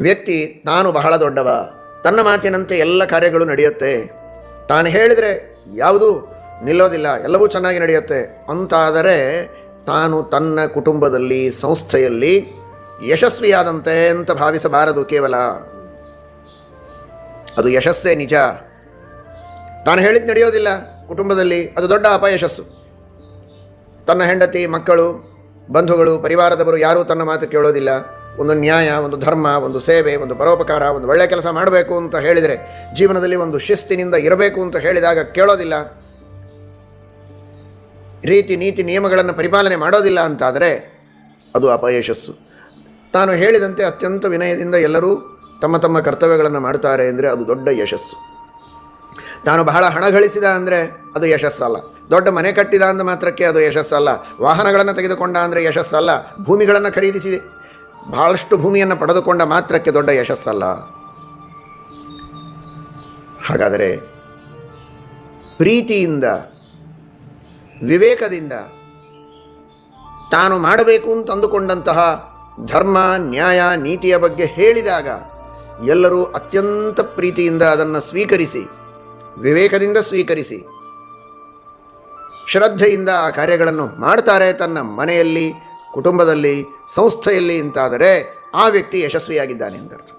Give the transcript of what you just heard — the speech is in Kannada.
ವ್ಯಕ್ತಿ ತಾನು ಬಹಳ ದೊಡ್ಡವ. ತನ್ನ ಮಾತಿನಂತೆ ಎಲ್ಲ ಕಾರ್ಯಗಳು ನಡೆಯುತ್ತೆ. ತಾನು ಹೇಳಿದರೆ ಯಾವುದೂ ನಿಲ್ಲೋದಿಲ್ಲ, ಎಲ್ಲವೂ ಚೆನ್ನಾಗಿ ನಡೆಯುತ್ತೆ. ಅಂತಾದರೆ ತಾನು ತನ್ನ ಕುಟುಂಬದಲ್ಲಿ, ಸಂಸ್ಥೆಯಲ್ಲಿ ಯಶಸ್ವಿಯಾದಂತೆ ಅಂತ ಭಾವಿಸಬಾರದು ಕೇವಲ. ಅದು ಯಶಸ್ಸೇ ನಿಜ. ತಾನು ಹೇಳಿದ್ದು ನಡೆಯೋದಿಲ್ಲ ಕುಟುಂಬದಲ್ಲಿ, ಅದು ದೊಡ್ಡ ಅಪಯಶಸ್ಸು. ತನ್ನ ಹೆಂಡತಿ, ಮಕ್ಕಳು, ಬಂಧುಗಳು, ಪರಿವಾರದವರು ಯಾರೂ ತನ್ನ ಮಾತು ಕೇಳೋದಿಲ್ಲ. ಒಂದು ನ್ಯಾಯ, ಒಂದು ಧರ್ಮ, ಒಂದು ಸೇವೆ, ಒಂದು ಪರೋಪಕಾರ, ಒಂದು ಒಳ್ಳೆಯ ಕೆಲಸ ಮಾಡಬೇಕು ಅಂತ ಹೇಳಿದರೆ ಜೀವನದಲ್ಲಿ ಒಂದು ಶಿಸ್ತಿನಿಂದ ಇರಬೇಕು ಅಂತ ಹೇಳಿದಾಗ ಕೇಳೋದಿಲ್ಲ. ರೀತಿ, ನೀತಿ, ನಿಯಮಗಳನ್ನು ಪರಿಪಾಲನೆ ಮಾಡೋದಿಲ್ಲ ಅಂತಾದರೆ ಅದು ಅಪಯಶಸ್ಸು ತಾನು ಹೇಳಿದಂತೆ ಅತ್ಯಂತ ವಿನಯದಿಂದ ಎಲ್ಲರೂ ತಮ್ಮ ತಮ್ಮ ಕರ್ತವ್ಯಗಳನ್ನು ಮಾಡ್ತಾರೆ ಅಂದರೆ ಅದು ದೊಡ್ಡ ಯಶಸ್ಸು. ತಾನು ಬಹಳ ಹಣ ಗಳಿಸಿದ ಅಂದರೆ ಅದು ಯಶಸ್ಸಲ್ಲ. ದೊಡ್ಡ ಮನೆ ಕಟ್ಟಿದ ಅಂದ ಮಾತ್ರಕ್ಕೆ ಅದು ಯಶಸ್ಸಲ್ಲ. ವಾಹನಗಳನ್ನು ತೆಗೆದುಕೊಂಡ ಅಂದರೆ ಯಶಸ್ಸಲ್ಲ. ಭೂಮಿಗಳನ್ನು ಖರೀದಿಸಿ ಬಹಳಷ್ಟು ಭೂಮಿಯನ್ನು ಪಡೆದುಕೊಂಡ ಮಾತ್ರಕ್ಕೆ ದೊಡ್ಡ ಯಶಸ್ಸಲ್ಲ. ಹಾಗಾದರೆ ಪ್ರೀತಿಯಿಂದ, ವಿವೇಕದಿಂದ ತಾನು ಮಾಡಬೇಕು ಅಂತ ಅಂದುಕೊಂಡಂತಹ ಧರ್ಮ, ನ್ಯಾಯ, ನೀತಿಯ ಬಗ್ಗೆ ಹೇಳಿದಾಗ ಎಲ್ಲರೂ ಅತ್ಯಂತ ಪ್ರೀತಿಯಿಂದ ಅದನ್ನು ಸ್ವೀಕರಿಸಿ, ವಿವೇಕದಿಂದ ಸ್ವೀಕರಿಸಿ, ಶ್ರದ್ಧೆಯಿಂದ ಆ ಕಾರ್ಯಗಳನ್ನು ಮಾಡ್ತಾರೆ ತನ್ನ ಮನೆಯಲ್ಲಿ. ಕುಟುಂಬದಲ್ಲಿ ಸಂಸ್ಥೆಯಲ್ಲಿ ಅಂತಾದರೆ ಆ ವ್ಯಕ್ತಿ ಯಶಸ್ವಿಯಾಗಿದ್ದಾನೆ ಅಂತ ಅರ್ಥ.